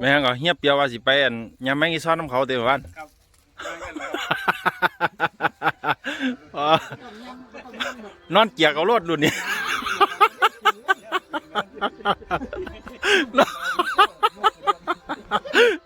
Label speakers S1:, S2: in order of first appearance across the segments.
S1: แม่งก็เฮียบเปรียวว่าสิไปอันยามแมงอีซ้อนน้ำเขาเต็มวัน
S2: ครับ
S1: อ๋อนอนเกียกเอารถรุ่นนี้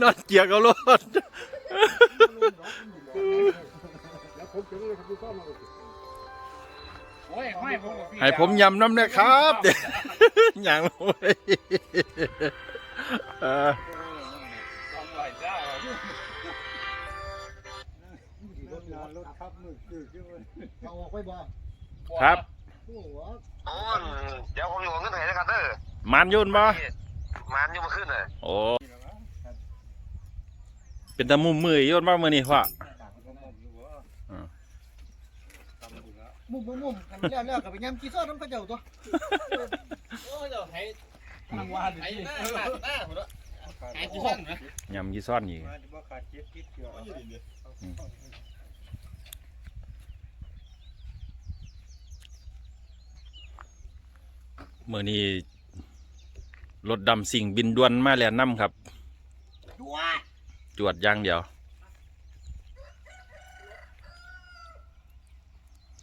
S1: นอนเกียกเอารถ
S3: แล้วผมจะเลยครับพี่ซ้อมมา
S2: โอ้ยไม่ผมกับพี่
S1: ให้ผมยำน้ำนะครับเดี๋ยวอย่างโอ้ยเออ
S2: สองร้อย เจ้าร
S3: ถงานรถขับมือคือคือเอาออกไปบ่
S1: ครับ
S3: โอ้โห
S4: โอ้ยเดี๋ยวผมอยู่กับเงินไหนนะครับเด้อ
S1: มันยุ่นบ่
S4: มันอยู่มาขึ้นเลย
S1: โอ้เป็นตะมุมมือยุ่นบ่มือนี่พ่อ
S3: มุมมุมมุมกันแล้วแล้วกับไปยำกีซ้อน้ำข้าวเจ้าตัว
S2: โอ้ยเดี๋ยวให้ ทางวานไอ้หน้าหน้าหน้าผมละไอ้ที่ห้องนะ
S1: ยำยี่ซ้อนอีก
S3: บ่ขาดเจ็บคิดเกี่ยว
S1: มือนี้รถดำสิ่งบินด่วนมาแล้วน้ำครับ
S3: ดัว
S1: จวดอย่างเดียว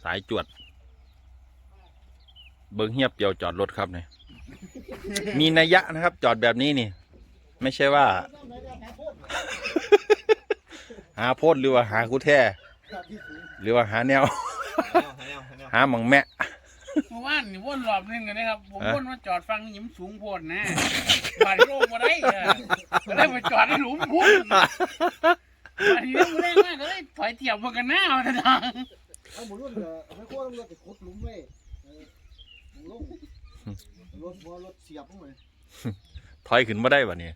S1: สายจวด เบิ้งเฮียบเปียวจอดรถครับเนี่ย มีนัยยะนะครับ จอดแบบนี้นี่ ไม่ใช่ว่า หาโพดหรือว่าหากูแท้หรือว่าหาแนว หาหมองแมะ
S2: เมื่อวานนี่วนรอบนึงกันนะครับ ผม
S1: ฮะ
S2: วนมาจอดฟังยิ้มสูงโพดนะบาดโลกมาได้เออก็ได้ไปจอดในหลุมพุ่นบาดทีนี้ไม่ได้มากก็เลยถอยเตี่ยวมากันหน้ามาทาง
S3: เอาหมุนรถให้โค้งรถไปขุดหลุมไว้ลง รถบ่รถเสียบลงไป
S1: ถอยขึ้นมาได้บ่เนี่ย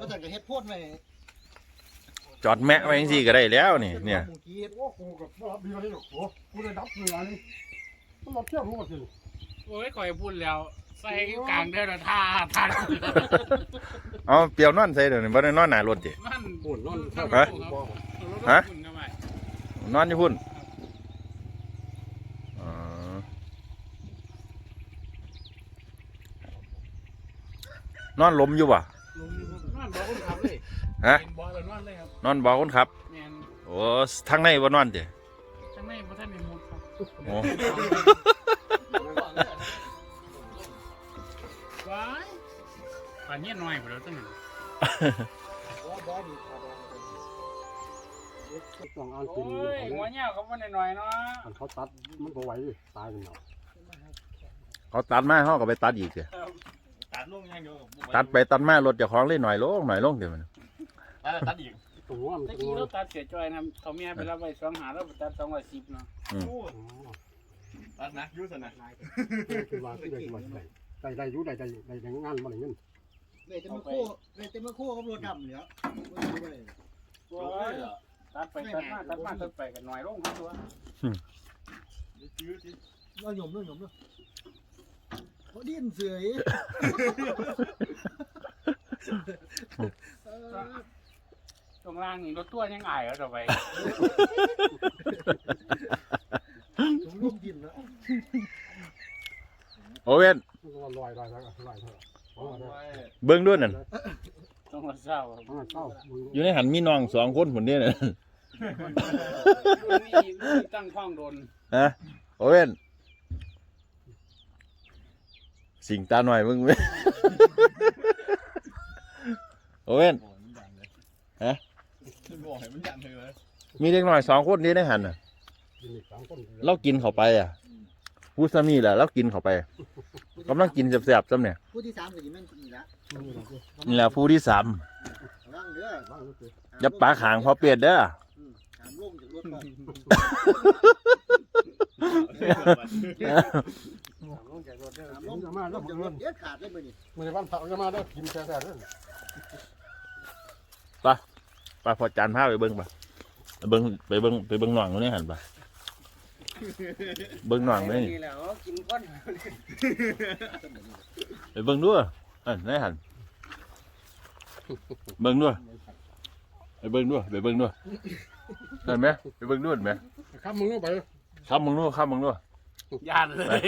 S3: ก็แต่ก็เฮ็ดโพดไว้
S1: จอดแมะไว้ยังสี่ก็ได้แล้วนี่เนี่ย
S3: หมูกี้เฮ็ดโอ้โหกับบ่รับดีเลยโอ้กูได้ดับเรือนี่มันรถเที่ยวรู้ว่าสิ
S2: โอ้ยคอยพูดแล้ว ใส่กลางเดินท่าท่า
S1: เอาเปียวนอนใส่เดี๋ยวนี้บ่ได้นอนหนารถจิ
S2: มัน
S3: โอ้นอน
S2: ฮะ
S3: ฮะ
S1: ฮะ
S2: ฮะ
S1: นอนอยู่พุ่น นอนลมอยู่ป่ะ
S2: นอนบอกคนขับเลย
S1: ฮะ
S2: เป็นบอลแล้วนอนเลยครับ
S1: นอนบอกคนขับ
S2: แมน
S1: โอ้ทางในว่านอนจิ
S2: จังไม่พระท่านในมุดครับ
S1: โอ้
S2: ว้ายป่านนี้น้อยไปแล้วตั้งนั้น
S3: ต้องอ่าน
S2: โอ้
S3: เป็น
S2: ยหัวเหี่ยวเขาว่าน้อยๆเนาะ
S3: อันเขาตัดมันบ่ไหวตายกันเนาะ
S1: เขาตัดมาเขาก็ไปตัดอีกสิ
S2: ตัด ลงอย่างเดียว
S1: ตัดไปตัดมารถเจ้าของเลยหน่อยลงหน่อยลงเดี๋ยวมัน
S2: ตัดอีก
S3: ตรงว่ามัน
S2: ตะกี้เราตัดเสียจอยนะครับเขาเมียไปรับไว้สองหาแล้วไปตัดสองร้อยสิบเนาะ
S5: ตัดนะยุสนะ
S3: คือว่าคือว่าได้ได้อยู่ได้ได้ได้งานมาได้เงินเลยจะมาโค้เลยจะมาโค้กับรถดำเหลือ
S2: โอ้ยตัดไปตัดมาตัดมาตัดไปกันหน่อยลงครับตัว
S5: ยื้อสิ
S3: เราหยมเราหยมเราเขา ดิ้นเสือย
S2: ตรงล่างนี่รถตัวยังอายแล้วต่อไป
S3: ผมร่วมดินแล้ว
S1: โอเว่น
S3: ลอยลอยลอยลอยเถอะ
S1: เบิ้งด้วยนั่น
S2: ต้องมา
S3: เศร้า
S1: อยู่ในหันมีน้องสองคนผุนเนี่ยนะ
S2: รุ่นนี้รุ่นนี้ตั้งท้องโดน
S1: ฮะโอเว่น สิงตาหน่อยมึงเว้ยโอเว่น
S5: บอกให้มันยันเลย
S1: มีเด็กหน่อยสองคนนี้ในหันน่ะ
S3: ดินสามคน
S1: เรากินเข้าไปอะพูดซะมีแหละเรากินเข้าไปกำลังกินแซ่บๆซ้ำเนี่ย
S3: ผู้ที่สามก็ยิ่งแม่นนี่ละ
S1: นี่แหละผู้ที่สาม
S3: ร่างเด้อร่างเด้อ
S1: อย่าปาขางพอเปลียดเด้อ
S3: ถามลงจากรถก่อน
S2: ลงจากรถเด้อ
S3: ถามลงมาแล้วจากรถเด็ดขาดเลยมื้อนี้
S6: มือวันเสาร์จะมาได้กินแท้ๆเลย
S1: ไปพอจานผ้าไปเบิ้งปะไปเบิ้งไปเบิ้งไปเบิ้งหน่องนี่หันปะเบิ้งหน่องเลยนี่
S2: นี่แหละกินก้อน
S1: ไปเบิ้งด้วยอันนี่หันเบิ้งด้วยไปเบิ้งด้วยไปเบิ้งด้วยเห็นไหมไปเบิ้งด้วยเห็นไหม
S6: ครับมึงต้องไป
S1: ข้ามมึงด้วยข้ามมึงด้วย
S2: ยานเลย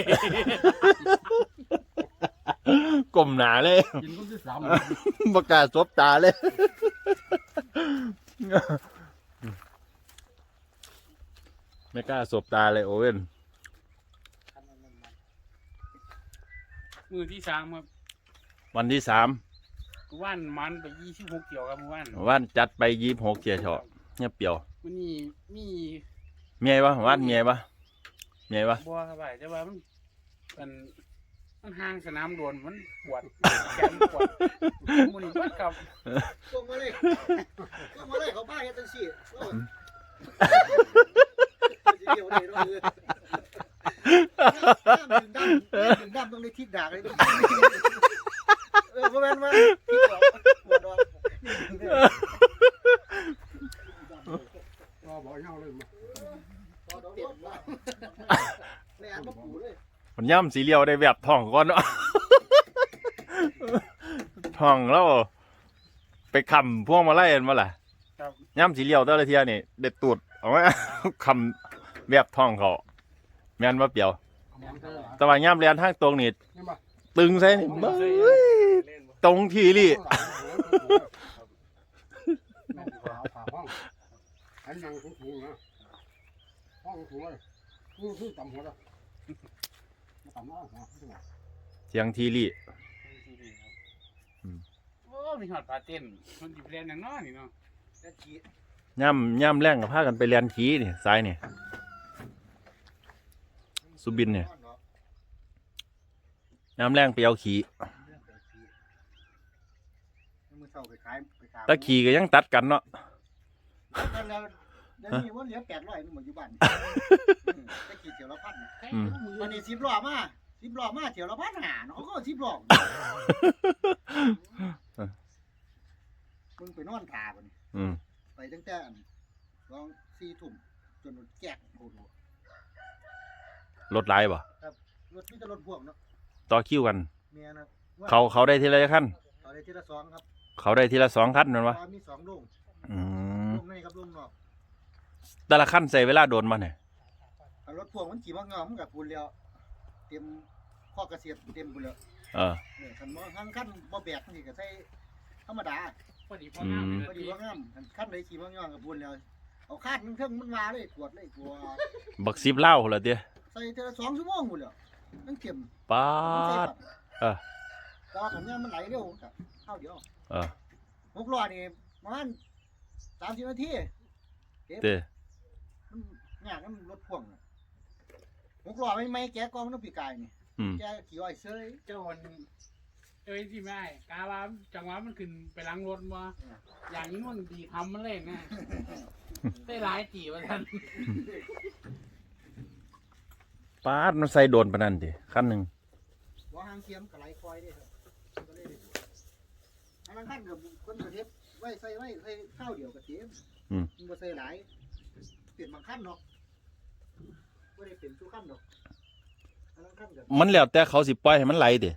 S1: โกกลมหนาเลย
S6: กินคนที่สาม
S1: ประกล้าศซบตาเลย ไม่กล้าสบตาเลยโอเว่น
S2: มือที่สามครับ
S1: วันที่สาม
S2: ว่านมันไปยี่สิบหกเกี่ยวครับว่าน
S1: วันจัดไปยี่หกเจียเฉาะเนี่ยเปรียว
S2: มันนี่มี
S1: เมียปะวันเมียปะ เมียปะ
S2: บัวครับไปแต่ว่ามันมันมันห่างสนามโดนมันปวดแขนปวดมันนี่ปวดกับ
S3: ส่งมาเลยส่งมาเลยเขาบ้าเฮ็ดจังซี่โอ้ยเดี๋ยวได้ด้วยเลยน้ำถึงดำน้ำถึงดำต้องได้ทิศดากเลยเออเพราะแม่นว่าทิศดอกปวดดอก
S6: ก็บอกเงาเลยมา
S3: ปวดดอกเต็มว่าแม่อันมาปูเลย
S1: มัน ย่ำสีเหลียวได้แบบท่องก่อนเนาะท่องแล้ว ไปคำพวงมาไล่กันมาล่ะ
S2: ครับ
S1: ย่ำสีเหลียวแต่ละเทียนี่เด็ดตูดเอาไว้คำแบบท่องเขาแม่นว่าเปรียว แต่ว่าย่ำเรียนทางตรงนี่
S6: นี่มา
S1: ตึงใส่นี่เบ้ยตรงทีรี่
S6: นั่งขาขาห้องอันนั่งสูงๆนะห้องสูงเลยคือคือต่ำหัวละ ต่ำมากนะ
S1: เสียงทีรี่อืม
S2: โอ้มีหอดปลาเต้นมันจิบเรียนอย่างน้อยนี่เนาะ
S3: แล้วขี้
S1: ย่ำย่ำแรงกับพากันไปเรียนขี่นี่ซ้ายนี่สุบินเนี่ยย่ำแรงไปเอาขี่
S3: มือเศร้าไปขายไปขาย
S1: ตะขี่ก็ยังตัดกันเนาะ
S3: แล้วแล้ว เดี๋ยวนี้ว่าเหลือแปดร้อยนึงหมดอยู่บ้านตะกี้เที่ยวละพัน
S1: อืม
S3: วันนี้สิบล้อมาสิบล้อมาเที่ยวละพันหาเนาะก็สิบล้อมึงไปนอนทาบ่นี่
S1: อืม
S3: ไปตั้งแต่สองสี่ทุ่มจนแจกโอ้โห
S1: รถไล่บ่
S3: รถมีแต่รถพ่วงเนาะ
S1: ต่อคิวกัน
S3: เมียนะ
S1: เขาเขาได้ทีละขั้น
S3: ต่อได้ทีละสองครับ
S1: เขาได้ทีละสองขั้นแมันวะ
S3: มีสองโรง
S1: อืม แต่ละขั้นใส่เวลาโดนมาเนี่ย
S3: เอารถพ่วงมันขี่มางอมกับปูนแล้วเต็มข้อเกษตรเต็มปูนแล้ว
S1: เออ
S3: เนี่ยคันบ่ทั้งคันบ่แบกนี่ก็ใช้ธรรมดา
S2: พอดีพอน้ำ
S1: อืม
S3: พอดีว่างามคันคันใดขี่มางอมกับปูนแล้วเอาคาดมันเครื่องมันมาเลยกวดเลยกลัว
S1: บักซิบเหล้าเหรอเตี้ย
S3: ใส่ทีละสองชั่วโมงหมดแล้วนั่งเก็บ
S1: ป้า
S3: มันใส่
S1: ด
S3: ปรับ
S1: เออ
S3: แต่ว่าขันยามมันไหลเร็วกับเข้าเดียว
S1: เออ
S3: หกล้อนี่ประมาณสามสิบนาที
S1: เต้
S3: มันยากนะมันรถพ่วงน่ะหกล้อไม่ไม่แกะกล้องน้ำปีกายนี่
S1: อืม
S3: แกะขี่อ้อยเซย
S2: เจ้าวันเอ้ยที่ไม่กาว่าจังหวะมันขึ้นไปล้างรถมาอย่างนี้มันดีทำมันเลยนะได้หลายตีว่าท่าน
S1: ป้าดมันใส่โดนปานนั้นดิขั้นหนึ่ง
S3: ว่าหางเทียมกับไหลคอยเด้ครับก็เลยอันนั้นขั้นกับคนกระเทียบไว้ใส่ไว้ใส่ข้าวเดียวกระเทียม มันบ่ใส่หลายเปลี่ยนบางขั้นเนาะไม่ได้เปลี่ยนทุกขั้นดอกอันนั้นขั้นกับ
S1: มันแล้วแต่เขาสิปล่อยให้มันไหลดิ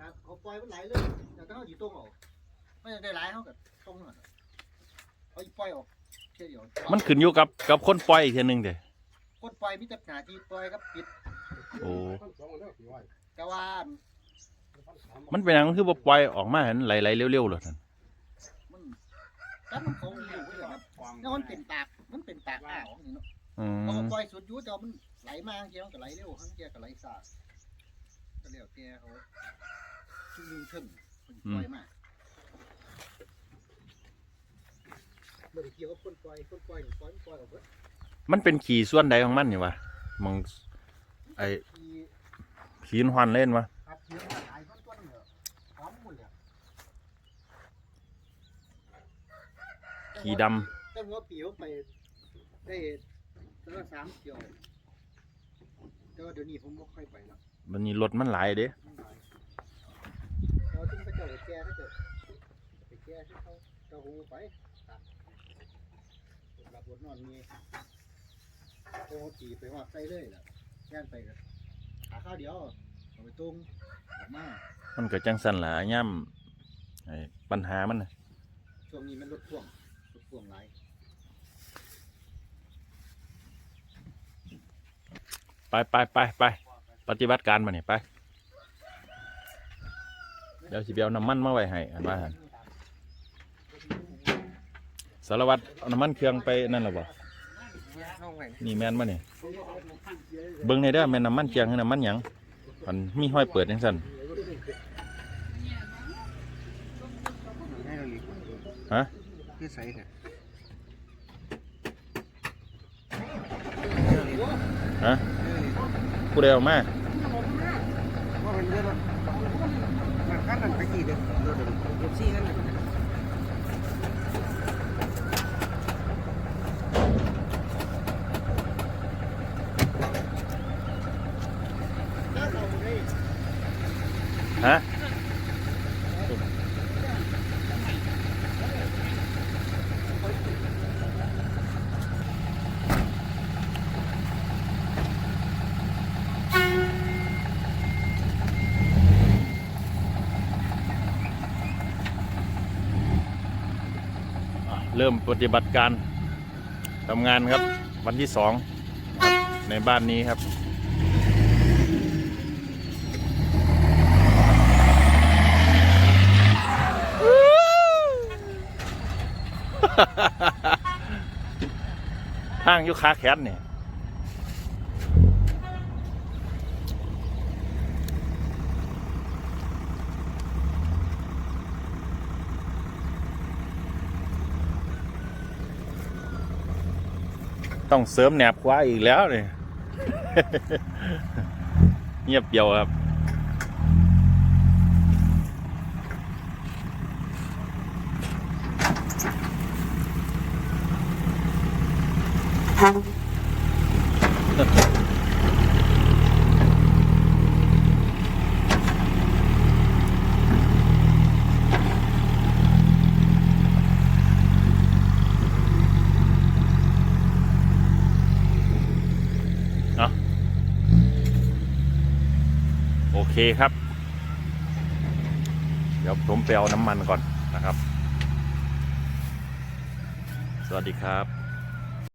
S3: ครับเขาปล่อยมันไหลเลยแต่ถ้าเขาอยู่ตรงออกไม่ได้ไหลเขากับตรงน่ะเขาปล่อยออกแค่เดียว
S1: มันขึ้นอยู่กับกับคนปล่อยอีกทีหนึงเด้
S3: คนปล่อยมีแต่หน้าที่ปล่อยกับปิด
S1: โอ้
S6: สองเด้อกี่ไว้
S3: แต่ว่า
S1: มันเป็นหยังมันคือบ่ปล่อยออกมาให้มันไหลๆเร็วๆเลยท่าน
S3: มันกันมันเขาอยู่ไว้ค รับแล้วมันเป็นปาก มันเป็นปากอ่าวนี่เนาะ
S1: อื
S3: เขาก็
S1: ม
S3: ปล่อยสุดอยุ่แต่ว่ามันไหลมาเกี่ยวกับไหลเร็วข้างเกี่ยวกับไหลซาก็เรียกแกเขาชื่อลืมเชิงคนปล่อยมาไม่ได้เกี่ยวกับคนปล่อยคนปล่อยนี่ปล่อยมันปล่อยออกเบิด
S1: มันเป็นขี่ส่วนใดของมันนี่วะมองไอ้
S3: ที่
S1: ขีนหวันเล่นวะ
S3: ครับเกี่ยวกับหลายคนต้นเนี่ยพร้อมหมดเลย
S1: ขี่ด
S3: ตั้งหัวปีผมไปได้ตั้งแต่สามเกี่ยวแต่ว่าเดี๋ยวนี้ผมไม่ค่อยไปแล้วำ
S1: มันนี่รถมันหลายเด้
S3: มันหลายเราต้องไปเจ้าไปแก่ถ้าเกิดไปแก่ที่เขาเจ้าหูไปตัดหลับบนนอนมีโอ้ตีไปหอดใส่เลยล่ะแย่นไปกันขาข้าวเดียวเอาไปตุ้งออกมา
S1: มันก็จังสั่นล่ะย่ำไอ้ปัญหามันน่ะ
S3: ช่วงนี้มันรถพ่วงรถพ่วงหลาย
S1: ไปไปไปไปปฏิบัติการมาเนี่ยไป
S3: เดี๋
S1: ยวสิเอาน้ำมันมาไว้ให้อันว่าหันสารวัตรเอาน้ำมันเครื่องไปนั่นหรอบ่นี่แมนมาเนี่ยเบิ่งในเด้อแมนน้ำมันเครื่องคือน้ำมันหยังมันมีห้อยเปิดจังซั่นฮะ
S3: คือใส่เนี่ย
S1: ฮะ ผู้ใดเอามา
S3: ว่ามันเยอะแล้วมันขั้นนั้นไปกี่เดือนเดือนเอนสี่ขั้นนั้น
S1: ฮะอะ เริ่มปฏิบัติการทำงานครับ วันที่สองในบ้านนี้ครับห้างยุคาแขนเนี่ย ต้องเสริมแหนบควาอีกแล้วเนี่ยเงียบเดียวครับเอ เคครับ เดี๋ยวผมไปเอาน้ำมันก่อนนะครับ สวัสดีครับ